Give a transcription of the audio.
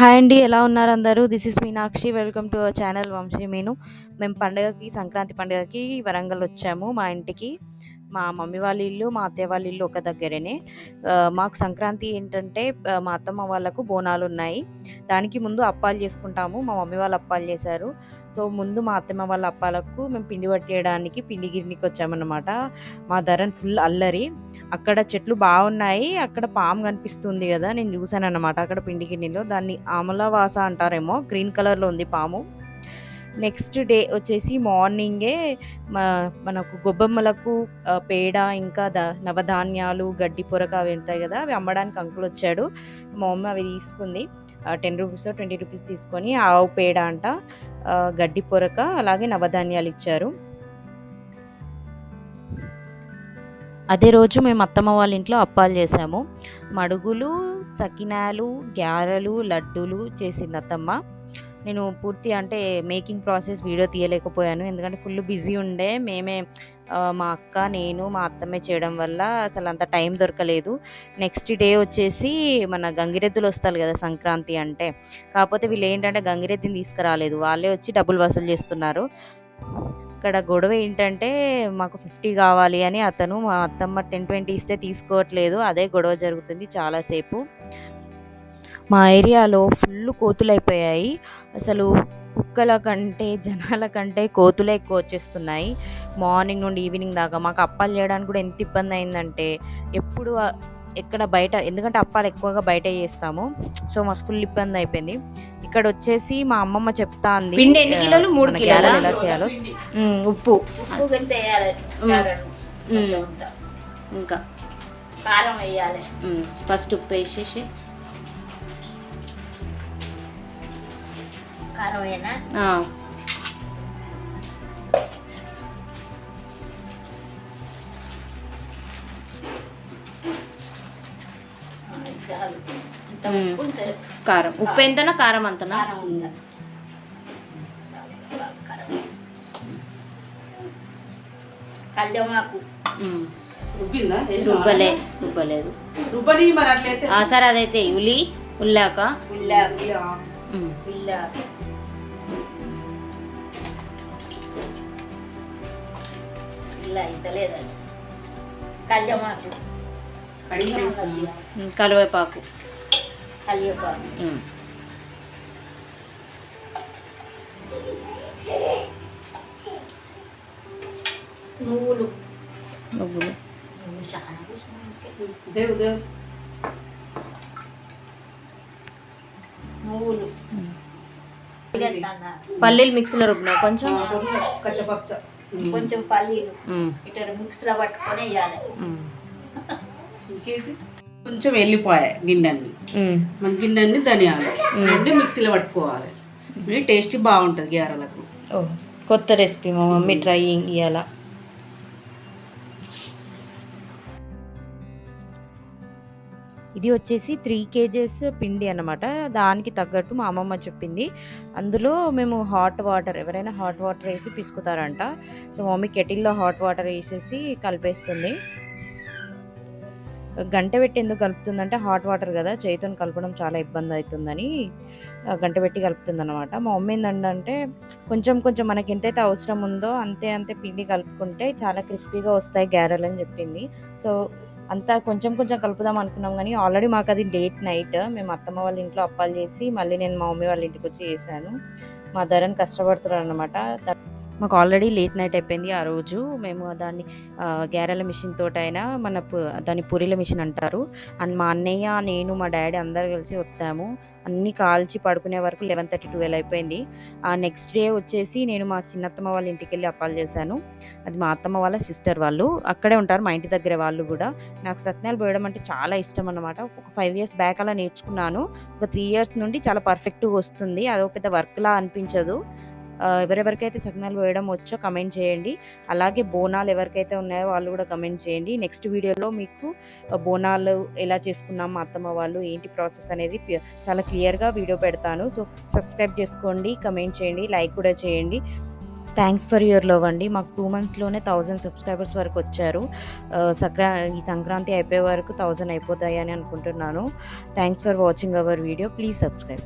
Hi అండి ఎలా ఉన్నారు అందరూ? This is Meenakshi. Welcome to our channel Vamshi Meenu. మేము పండగకి సంక్రాంతి పండగకి వరంగల్ వచ్చాము మా ఇంటికి. మా మమ్మీ వాళ్ళ ఇల్లు మా అత్తయ్య వాళ్ళ ఇల్లు ఒక దగ్గరనే. మాకు సంక్రాంతి ఏంటంటే మా అత్తమ్మ వాళ్ళకు బోనాలు ఉన్నాయి. దానికి ముందు అప్పాలు చేసుకుంటాము. మా మమ్మీ వాళ్ళు అప్పాలు చేశారు. సో ముందు మా అత్తమ్మ వాళ్ళ అప్పాలకు మేము పిండి పట్టేయడానికి పిండి గిరినికి వచ్చామన్నమాట. మా ధరన్ ఫుల్ అల్లరి. అక్కడ చెట్లు బాగున్నాయి. అక్కడ పాము కనిపిస్తుంది కదా నేను చూసాను అన్నమాట అక్కడ పిండి గిన్నెలో దాన్ని ఆమలవాస అంటారేమో గ్రీన్ కలర్లో ఉంది పాము. నెక్స్ట్ డే వచ్చేసి మార్నింగే మనకు గొబ్బెమ్మలకు పేడ ఇంకా ద నవధాన్యాలు గడ్డి పొరక అవి ఉంటాయి కదా అవి అమ్మడానికి అంకుల్ వచ్చాడు. మా మమ్మీ అవి తీసుకుంది. టెన్ రూపీస్ ట్వంటీ రూపీస్ తీసుకొని ఆవు పేడ అంట గడ్డి పొరక అలాగే నవధాన్యాలు ఇచ్చారు. అదే రోజు మేము అత్తమ్మ వాళ్ళ ఇంట్లో అప్పాలు చేసాము మడుగులు సకినాలు గ్యారెలు లడ్డూలు చేసింది అత్తమ్మ. నేను పూర్తి అంటే మేకింగ్ ప్రాసెస్ వీడియో తీయలేకపోయాను. ఎందుకంటే ఫుల్ బిజీ ఉండే. మేమే మా అక్క నేను మా అత్తమ్మే చేయడం వల్ల అసలు అంత టైం దొరకలేదు. నెక్స్ట్ డే వచ్చేసి మన గంగిరెద్దులు వస్తారు కదా సంక్రాంతి అంటే. కాకపోతే వీళ్ళు ఏంటంటే గంగిరెద్దుని తీసుకురాలేదు. వాళ్ళే వచ్చి డబ్బులు వసూలు చేస్తున్నారు. ఇక్కడ గొడవ ఏంటంటే మాకు ఫిఫ్టీ కావాలి అని అతను మా అత్తమ్మ టెన్ ట్వంటీ ఇస్తే తీసుకోవట్లేదు. అదే గొడవ జరుగుతుంది చాలాసేపు. మా ఏరియాలో ఫుల్ కోతులు అయిపోయాయి అసలు కుక్కల కంటే జనాల కంటే కోతులే ఎక్కువ వచ్చేస్తున్నాయి. మార్నింగ్ నుండి ఈవినింగ్ దాకా మాకు అప్పాలు చేయడానికి కూడా ఎంత ఇబ్బంది అయిందంటే ఎప్పుడు ఎక్కడ బయట ఎందుకంటే అప్పాలు ఎక్కువగా బయట చేస్తాము. సో మాకు ఫుల్ ఇబ్బంది అయిపోయింది. ఇక్కడ వచ్చేసి మా అమ్మమ్మ చెప్తా అంది ఎలా చేయాలో. ఉప్పు. ఇంకా. కారం వేయాలి. ఫస్ట్ ఉప్పు వేసేసి కారం. ఉప్పు ఎంతనా కారం అంతనా కళ్యమాకు రుబ్బలే రుబ్బలేదు సరే అదైతే ఉలి ఉల్లాక. ఉల్లాకు ఇలా ఇస్తలేదండి కళ్యమాకు కరివేపాకు. కలియపాకు ఉమ్. నువ్వులు. నువ్వులు. దేవు దేవు నువ్వులు? పల్లీలు మిక్సీలో రుబ్బినా కొంచెం. కచ్చపచ్చ కొంచెం పల్లీలు. ఉమ్, ఇటు మిక్స్లో పట్టుకొని వేయాలి. ఉమ్, ఇంకేది కొంచెం వెళ్ళిపోయాయి గిన్నెన్ని ఉమ్. మన గిన్నెన్ని ధనియాలు. రెండు మిక్సీలో పట్టుకోవాలి. ఇది టేస్ట్ బాగుంటుంది గ్యారెలకు. ఓ కొత్త రెసిపీ మా మమ్మీ ట్రై ఇవ్వాల ఇది వచ్చేసి త్రీ కేజెస్ పిండి అన్నమాట. దానికి తగ్గట్టు మా అమ్మమ్మ చెప్పింది. అందులో మేము హాట్ వాటర్ ఎవరైనా హాట్ వాటర్ వేసి పిసుకుతారంట. సో మమ్మీ కెటిల్లో హాట్ వాటర్ వేసేసి కలిపేస్తుంది. గంట పెట్టి ఎందుకు కలుపుతుందంటే హాట్ వాటర్ కదా చేతితో కలపడం చాలా ఇబ్బంది అవుతుందని గంట పెట్టి కలుపుతుంది అనమాట మా మమ్మీ ఏంటంటే కొంచెం కొంచెం మనకి ఎంతైతే అవసరం ఉందో అంతే అంతే పిండి కలుపుకుంటే చాలా క్రిస్పీగా వస్తాయి గ్యారెలు అని చెప్పింది. సో అంతా కొంచెం కొంచెం కలుపుదాం అనుకున్నాం కానీ ఆల్రెడీ మాకు అది డేట్ నైట్. మేము అత్తమ్మ వాళ్ళ ఇంట్లో అప్పాలు చేసి మళ్ళీ నేను మా మమ్మీ వాళ్ళ ఇంటికి వచ్చి చేశాను. మా ధరని కష్టపడుతున్నారు అనమాట మాకు ఆల్రెడీ లేట్ నైట్ అయిపోయింది ఆ రోజు. మేము దాన్ని గ్యారెల మిషన్ తోటైనా మన దాన్ని పూరీల మిషన్ అంటారు. అండ్ మా అన్నయ్య నేను మా డాడీ అందరు కలిసి వస్తాము. అన్నీ కాల్చి పడుకునే వరకు లెవెన్ థర్టీ ట్వెల్వ్ అయిపోయింది. ఆ నెక్స్ట్ డే వచ్చేసి నేను మా చిన్నత్తమ్మ వాళ్ళ ఇంటికి వెళ్ళి అప్పాలు చేశాను. అది మా అత్తమ్మ వాళ్ళ సిస్టర్ వాళ్ళు. అక్కడే ఉంటారు మా ఇంటి దగ్గర వాళ్ళు కూడా. నాకు సత్నాలు పోయడం అంటే చాలా ఇష్టం అన్నమాట. ఒక ఫైవ్ ఇయర్స్ బ్యాక్ అలా నేర్చుకున్నాను. ఒక త్రీ ఇయర్స్ నుండి చాలా పర్ఫెక్ట్గా వస్తుంది. అదొక పెద్ద వర్క్లా అనిపించదు. ఎవరెవరికైతే సకినాలు వేయడం వచ్చో కమెంట్ చేయండి. అలాగే బోనాలు ఎవరికైతే ఉన్నాయో వాళ్ళు కూడా కమెంట్ చేయండి. నెక్స్ట్ వీడియోలో మీకు బోనాలు ఎలా చేసుకున్నాం మా అత్తమ్మ వాళ్ళు ఏంటి ప్రాసెస్ అనేది చాలా క్లియర్గా వీడియో పెడతాను. సో సబ్స్క్రైబ్ చేసుకోండి కమెంట్ చేయండి లైక్ కూడా చేయండి. థ్యాంక్స్ ఫర్ యువర్ లవ్ అండి. మాకు టూ మంత్స్లోనే థౌజండ్ సబ్స్క్రైబర్స్ వరకు వచ్చారు. సక్రా ఈ సంక్రాంతి అయిపోయే వరకు థౌజండ్ అయిపోతాయి అని అనుకుంటున్నాను. Thanks for watching our video. Please subscribe.